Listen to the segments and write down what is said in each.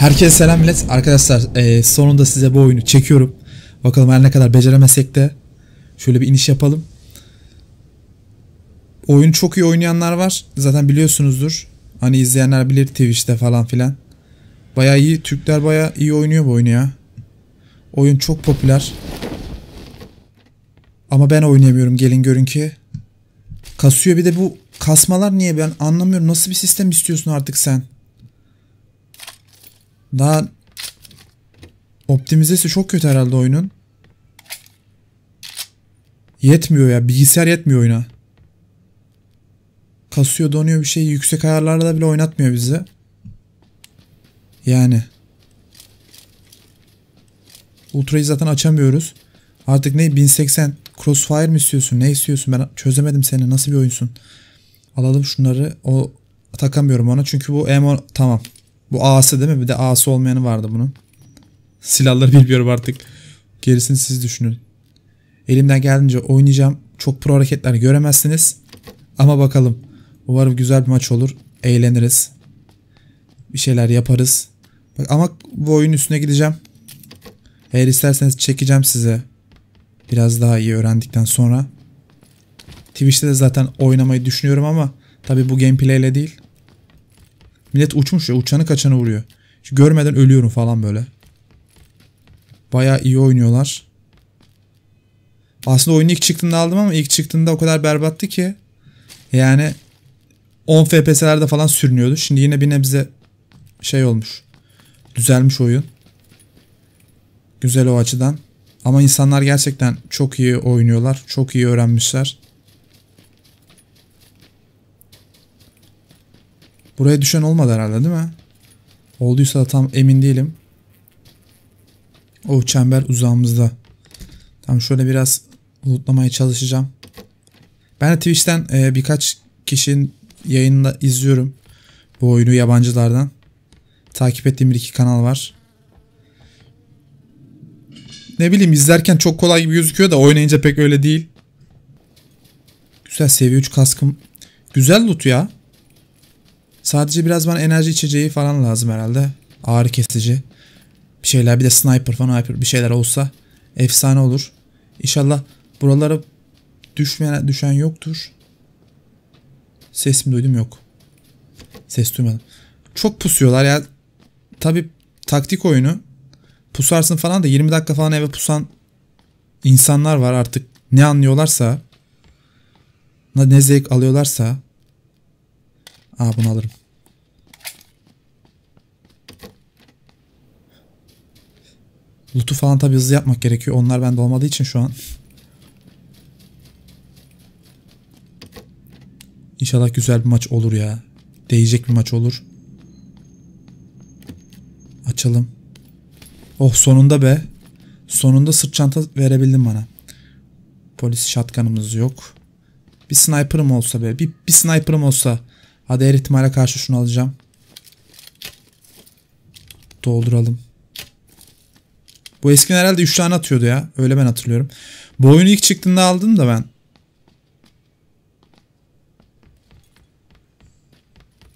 Herkese selam millet. Arkadaşlar e, sonunda size bu oyunu çekiyorum. Bakalım her ne kadar beceremesek de şöyle bir iniş yapalım. Oyun çok iyi oynayanlar var. Zaten biliyorsunuzdur. Hani izleyenler bilir Twitch'te falan filan. Baya iyi. Türkler baya iyi oynuyor bu oyunu ya. Oyun çok popüler. Ama ben oynayamıyorum gelin görün ki. Kasıyor bir de bu kasmalar niye ben anlamıyorum. Nasıl bir sistem istiyorsun artık sen? Daha optimizesi çok kötü herhalde oyunun. Yetmiyor ya. Bilgisayar yetmiyor oyuna. Kasıyor donuyor bir şey. Yüksek ayarlarda bile oynatmıyor bizi. Yani. Ultra'yı zaten açamıyoruz. Artık ne 1080 Crossfire mi istiyorsun? Ne istiyorsun? Ben çözemedim seni. Nasıl bir oyunsun? Alalım şunları. O takamıyorum ona. Çünkü bu emo tamam. Bu A'sı değil mi? Bir de A'sı olmayanı vardı bunun. Silahları bilmiyorum artık. Gerisini siz düşünün. Elimden geldiğince oynayacağım. Çok pro hareketler göremezsiniz. Ama bakalım. Umarım güzel bir maç olur. Eğleniriz. Bir şeyler yaparız. Bak ama bu oyun üstüne gideceğim. Eğer isterseniz çekeceğim size. Biraz daha iyi öğrendikten sonra. Twitch'te de zaten oynamayı düşünüyorum ama tabi bu gameplay ile değil. Millet uçmuş ya uçanı kaçanı vuruyor. Şu görmeden ölüyorum falan böyle. Baya iyi oynuyorlar. Aslında oyun ilk çıktığında aldım ama ilk çıktığında o kadar berbattı ki. Yani 10 FPS'lerde falan sürünüyordu. Şimdi yine bir nebze şey olmuş. Düzelmiş oyun. Güzel o açıdan. Ama insanlar gerçekten çok iyi oynuyorlar. Çok iyi öğrenmişler. Buraya düşen olmadı herhalde değil mi? Olduysa da tam emin değilim. O çember uzağımızda. Tam şöyle biraz lootlamaya çalışacağım. Ben de Twitch'ten e, birkaç kişinin yayınında izliyorum. Bu oyunu yabancılardan. Takip ettiğim bir iki kanal var. Ne bileyim izlerken çok kolay gibi gözüküyor da oynayınca pek öyle değil. Güzel seviye 3 kaskım. Güzel loot ya. Sadece biraz bana enerji içeceği falan lazım herhalde. Ağrı kesici. Bir şeyler bir de sniper falan bir şeyler olsa efsane olur. İnşallah buralara düşmeyen düşen yoktur. Ses mi duydum yok. Ses duymadım. Çok pusuyorlar ya. Tabi taktik oyunu. Pusarsın falan da 20 dakika falan eve pusan insanlar var artık. Ne anlıyorlarsa ne zevk alıyorlarsa Aa bunu alırım. Loot'u falan tabi hızlı yapmak gerekiyor. Onlar bende olmadığı için şu an. İnşallah güzel bir maç olur ya. Değecek bir maç olur. Açalım. Oh sonunda be. Sonunda sırt çanta verebildim bana. Polis şatkanımız yok. Bir sniper'ım olsa be. Bir, bir sniper'ım olsa. Hadi her ihtimale karşı şunu alacağım. Dolduralım. Bu eskiden herhalde 3 tane atıyordu ya. Öyle ben hatırlıyorum. Bu oyunu ilk çıktığında aldım da ben.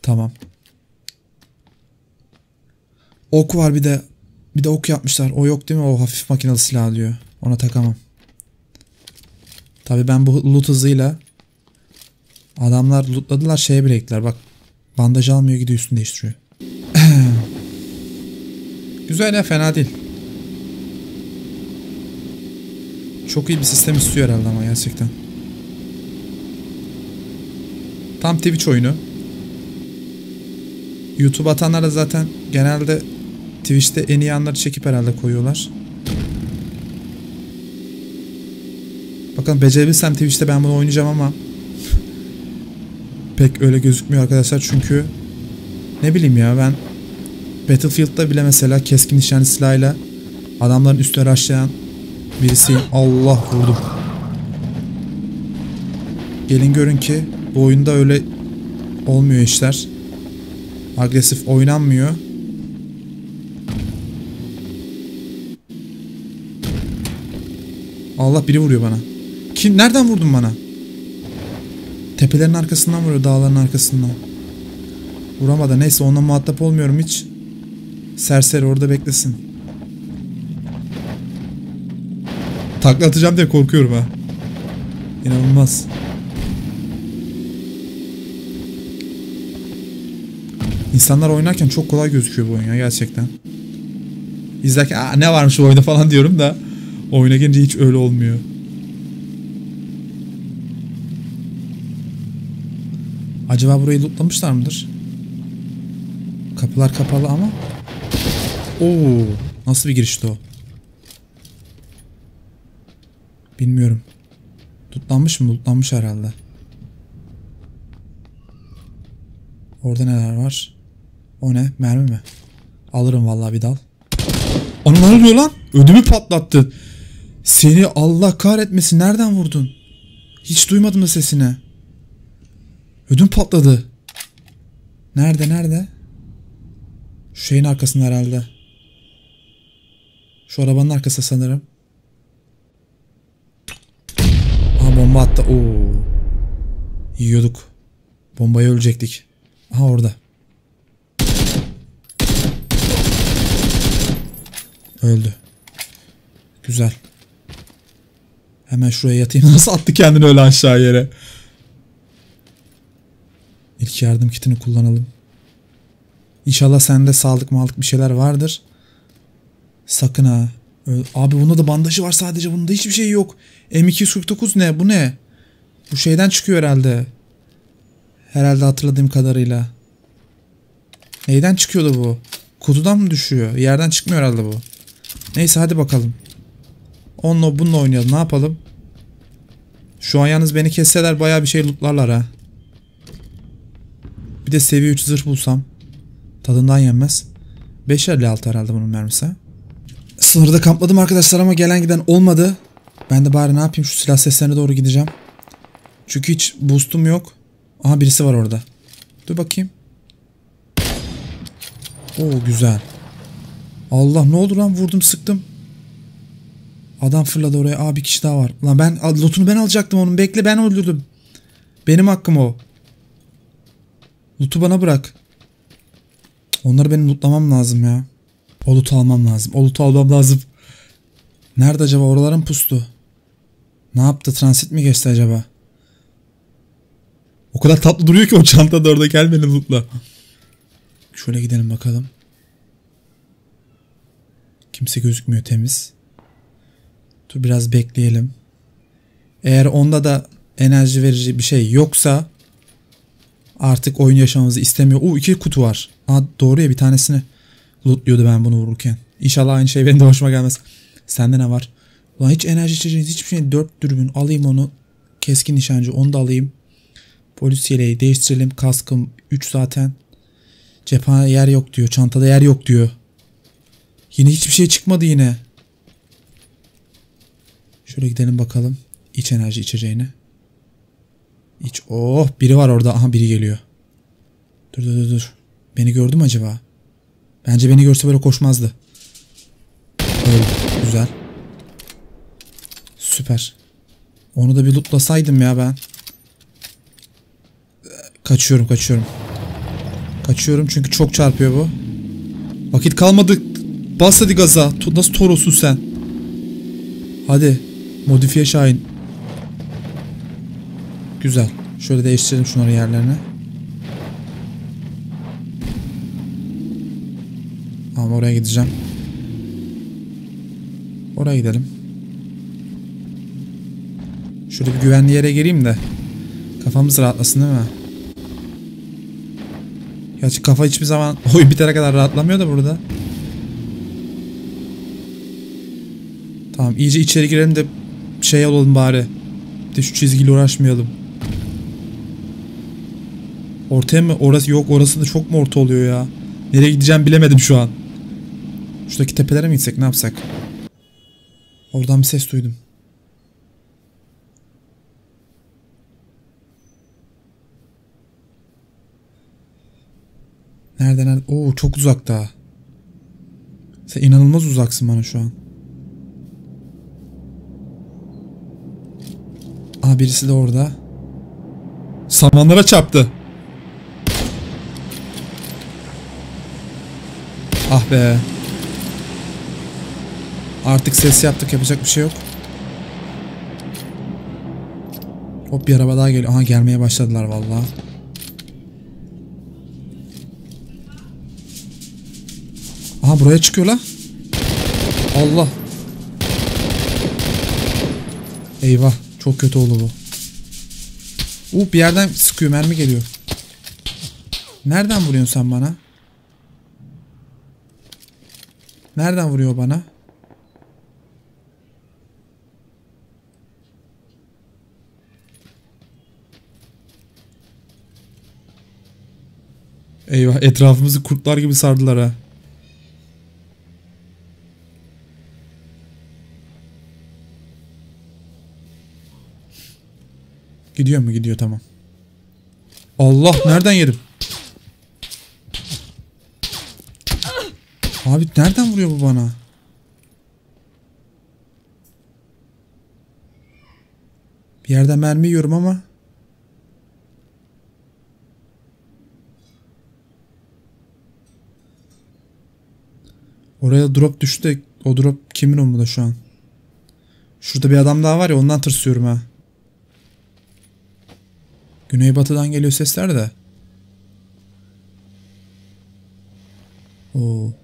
Tamam. Ok var bir de. Bir de ok yapmışlar. O yok değil mi? O hafif makinalı silah diyor. Ona takamam. Tabi ben bu loot hızıyla adamlar lootladılar şeye bile Bak bandaj almıyor gidiyor üstünü değiştiriyor. Güzel ya fena değil. Çok iyi bir sistem istiyor herhalde ama gerçekten. Tam Twitch oyunu. YouTube atanlar zaten genelde Twitch'te en iyi anları çekip herhalde koyuyorlar. Bakın becerebilsem Twitch'te ben bunu oynayacağım ama pek öyle gözükmüyor arkadaşlar çünkü ne bileyim ya ben Battlefield'da bile mesela keskin nişancı silahıyla adamların üstüne rushlayan birisiyim. Allah vurdum. Gelin görün ki bu oyunda öyle olmuyor işler. Agresif oynanmıyor. Allah biri vuruyor bana. Kim? Nereden vurdun bana? Tepelerin arkasından vuruyor. Dağların arkasından. Vuramadı. Neyse onunla muhatap olmuyorum hiç. Serseri orada beklesin. Takla atacağım diye korkuyorum ha. İnanılmaz. İnsanlar oynarken çok kolay gözüküyor bu oyun ya gerçekten. İzlerken Aa, ne varmış bu oyunda falan diyorum da oyuna gelince hiç öyle olmuyor. Acaba burayı lootlamışlar mıdır? Kapılar kapalı ama. Oo, nasıl bir girişti o? Bilmiyorum. Lootlanmış mı? Lootlanmış herhalde. Orada neler var? O ne? Mermi mi? Alırım vallahi bir dal. Ana ne oluyor lan? Ödümü patlattı. Seni Allah kahretmesin. Nereden vurdun? Hiç duymadım da sesini. Ödüm patladı. Nerede nerede? Şu şeyin arkasında herhalde. Şu arabanın arkası sanırım. Aha bomba attı. Oo. Yiyorduk. Bombayı ölecektik. Aha orada. Öldü. Güzel. Hemen şuraya yatayım. Nasıl attı kendini öyle aşağı yere? İlk yardım kitini kullanalım. İnşallah sende sağlık mağlık bir şeyler vardır. Sakın ha. Abi bunda da bandajı var sadece. Bunda hiçbir şey yok. M249 ne? Bu ne? Bu şeyden çıkıyor herhalde. Herhalde hatırladığım kadarıyla. Neyden çıkıyordu bu? Kutudan mı düşüyor? Yerden çıkmıyor herhalde bu. Neyse hadi bakalım. Onunla bununla oynayalım. Ne yapalım? Şu an yalnız beni kesseler bayağı bir şey lootlarlar ha. De seviye 3 zırh bulsam. Tadından yenmez. 556 herhalde bunun mermisi. Sınırda kampladım arkadaşlar ama gelen giden olmadı. Ben de bari ne yapayım şu silah seslerine doğru gideceğim. Çünkü hiç boostum yok. Aha birisi var orada. Dur bakayım. Oo güzel. Allah ne oldu lan vurdum sıktım. Adam fırladı oraya. Aa bir kişi daha var. Lan ben lootunu ben alacaktım onun. Bekle ben öldürdüm. Benim hakkım o. Loot'u bana bırak. Onları benim lootlamam lazım ya. O loot'u almam lazım. O loot'u almam lazım. Nerede acaba? Oraların pustu. Ne yaptı? Transit mi geçti acaba? O kadar tatlı duruyor ki o çanta da orada gel beni lootla. Şöyle gidelim bakalım. Kimse gözükmüyor temiz. Dur biraz bekleyelim. Eğer onda da enerji verici bir şey yoksa artık oyun yaşamamızı istemiyor. O iki kutu var. Aa, doğru ya bir tanesini lootluyordu ben bunu vururken. İnşallah aynı şey benim de hoşuma gelmez. Sende ne var? Ulan hiç enerji içeceğiniz hiçbir şey. Dört dürbün alayım onu. Keskin nişancı onu da alayım. Polis yeleği değiştirelim. Kaskım 3 zaten. Cephane yer yok diyor. Çantada yer yok diyor. Yine hiçbir şey çıkmadı yine. Şöyle gidelim bakalım. İç enerji içeceğine. İç. Oh biri var orada. Aha biri geliyor. Dur dur dur dur. Beni gördü mü acaba? Bence beni görse böyle koşmazdı. Öldü. Güzel. Süper. Onu da bir lootlasaydım ya ben. Kaçıyorum kaçıyorum. Kaçıyorum çünkü çok çarpıyor bu. Vakit kalmadı. Bas hadi gaza. Nasıl Toros'un sen? Hadi. Modifiye Şahin. Güzel. Şöyle değiştirelim şunları yerlerine. Ama oraya gideceğim. Oraya gidelim. Şöyle bir güvenli yere gireyim de. Kafamız rahatlasın değil mi? Gerçi kafa hiçbir zaman oyun bitene kadar rahatlamıyor da burada. Tamam iyice içeri girelim de şey olalım bari. Bir de şu çizgiyle uğraşmayalım. Ortaya mı? Orası yok orası da çok mu orta oluyor ya? Nereye gideceğim bilemedim şu an. Şuradaki tepelere mi gitsek ne yapsak? Oradan bir ses duydum. Nerede nerede? Oo çok uzakta. Sen inanılmaz uzaksın bana şu an. Aa birisi de orada. Samanlara çarptı. Ah be. Artık ses yaptık yapacak bir şey yok. Hop bir araba daha geliyor. Aha gelmeye başladılar vallahi. Aha buraya çıkıyor la. Allah. Eyvah. Çok kötü oldu bu. Uh bir yerden sıkıyor mermi geliyor. Nereden vuruyorsun sen bana? Nereden vuruyor bana? Eyvah etrafımızı kurtlar gibi sardılar ha. Gidiyor mu? Gidiyor tamam. Allah nereden yedim? Abi nereden vuruyor bu bana? Bir yerden mermi yiyorum ama. Oraya drop düştü de o drop kimin umurunda şu an? Şurada bir adam daha var ya ondan tırsıyorum ha. Güneybatıdan geliyor sesler de. Oo.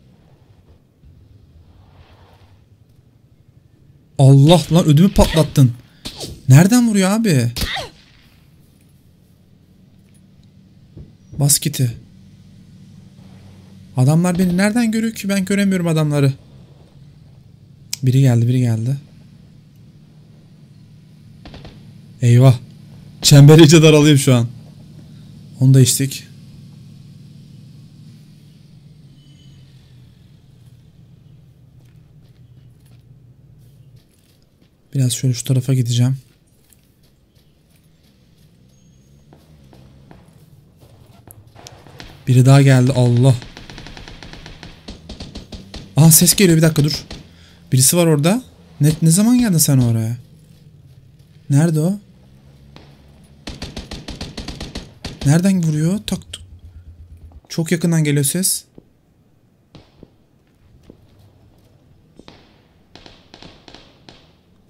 Allah lan ödümü patlattın. Nereden vuruyor abi? Bas kiti. Adamlar beni nereden görüyor ki ben göremiyorum adamları. Biri geldi biri geldi. Eyvah. Çember iyice daralıyor şu an. Onu da içtik. Biraz şöyle şu tarafa gideceğim. Biri daha geldi. Allah. Aa ses geliyor bir dakika dur. Birisi var orada. Ne, ne zaman geldin sen oraya? Nerede o? Nereden vuruyor? Tak. Çok yakından geliyor ses.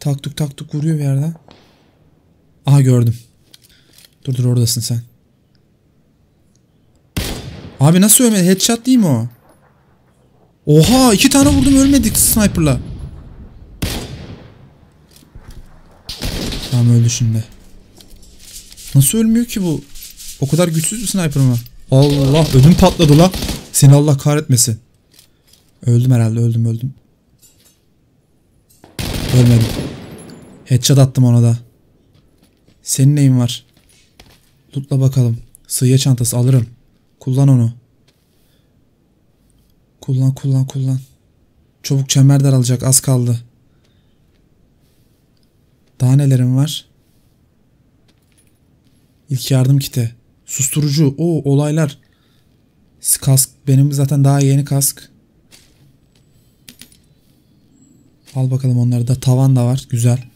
Taktuk taktuk vuruyor bir yerden. Aha gördüm. Dur dur oradasın sen. Abi nasıl ölmedi? Headshot değil mi o? Oha iki tane vurdum ölmedik sniperla. Tamam öldü şimdi. Nasıl ölmüyor ki bu? O kadar güçsüz bir sniper mı? Allah ödüm patladı la. Seni Allah kahretmesin. Öldüm herhalde öldüm öldüm. Ölmedim. Headshot attım ona da. Senin neyin var? Lootla bakalım. Sığıya çantası alırım. Kullan onu. Kullan kullan kullan. Çabuk çember daralacak az kaldı. Daha nelerim var? İlk yardım kiti. Susturucu. O olaylar. Kask. Benim zaten daha yeni kask. Al bakalım onları da. Tavan da var. Güzel.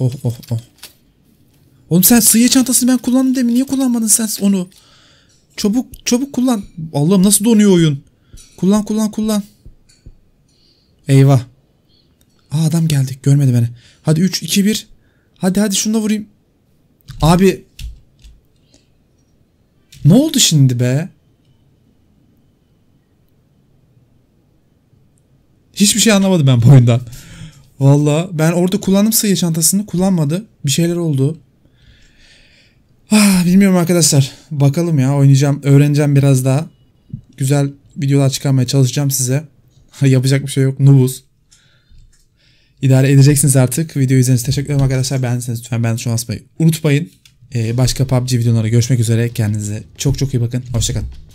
Oh oh oh. Oğlum sen sığıya çantasını ben kullandım demin. Niye kullanmadın sen onu? Çabuk çabuk kullan. Allah'ım nasıl donuyor oyun. Kullan kullan kullan. Eyvah. Aa adam geldi. Görmedi beni. Hadi 3 2 1. Hadi hadi şunu da vurayım. Abi. Ne oldu şimdi be? Hiçbir şey anlamadım ben bu oyundan. Valla ben orada kullandım sayı çantasını kullanmadı. Bir şeyler oldu. Ah, bilmiyorum arkadaşlar. Bakalım ya oynayacağım. Öğreneceğim biraz daha. Güzel videolar çıkarmaya çalışacağım size. Yapacak bir şey yok. Nubuz. İdare edeceksiniz artık. Video izlediğiniz teşekkür ederim arkadaşlar. Beğendiyseniz lütfen ben şunu asmayı unutmayın. Ee, başka PUBG videolara görüşmek üzere. Kendinize çok çok iyi bakın. Hoşçakalın.